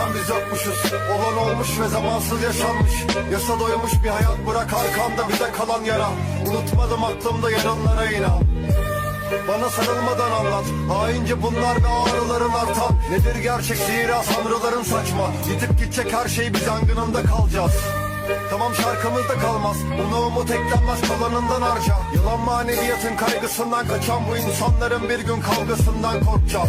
Meğersem biz yokmuşuz. Olan olmuş ve zamansız yaşanmış. Yasa doymuş bir hayat bırak arkamda bize kalan yara. Unutmadım aklımda yarınlara inan. Bana sarılmadan anlat. Haince bunlar ve ağrıların artan. Nedir gerçek zira? Sanrıların saçma. Gidip gidecek her şey biz yangınında kalacağız. Tamam şarkımızda kalmaz. Ona umut eklenmez kalanından harca. Yalan maneviyatın kaygısından kaçan Bu insanların bir gün kavgasından korkacak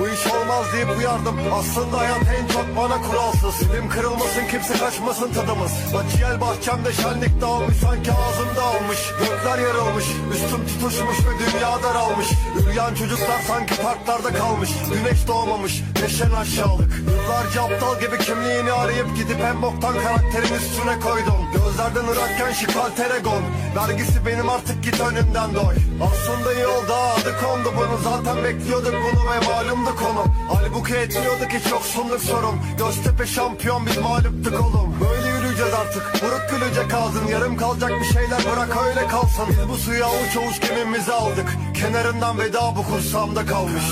bu iş olmaz deyip uyardım. Aslında hayat en çok bana kuralsız. Dilim kırılmasın kimse kaçmasın tadımız. Acıyel bahçemde şenlik dağılmış Sanki ağzımda almış Gökler yarılmış Üstüm tutuşmuş ve dünya daralmış. Üryan çocuklar sanki parklarda kalmış. Güneş doğmamış Neşen aşağılık. Yıllarca aptal gibi kimliğini arayıp Gidip en boktan karakterin üstüne koydum. Gözlerden ırakken şikal teregon. Vergisi benim artık git önümden doy. Aslında yolda adı kondu bunu Zaten bekliyorduk bunu ve malumdu konu Halbuki etmiyorduk hiç yoksunluk sorun Göztepe şampiyon biz mağluptuk oğlum. Böyle yürüyeceğiz artık Buruk gülecek ağzın Yarım kalacak bir şeyler bırak öyle kalsın. Biz bu suya avuç avuç gemimizi aldık. Kenarından veda bu kursamda kalmış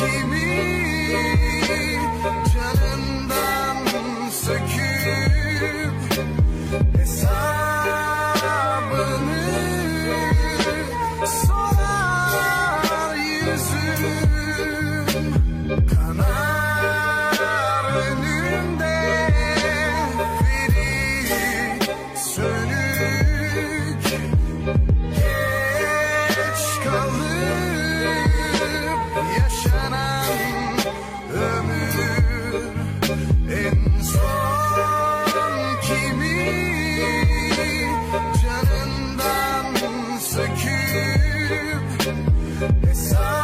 keep Sorry.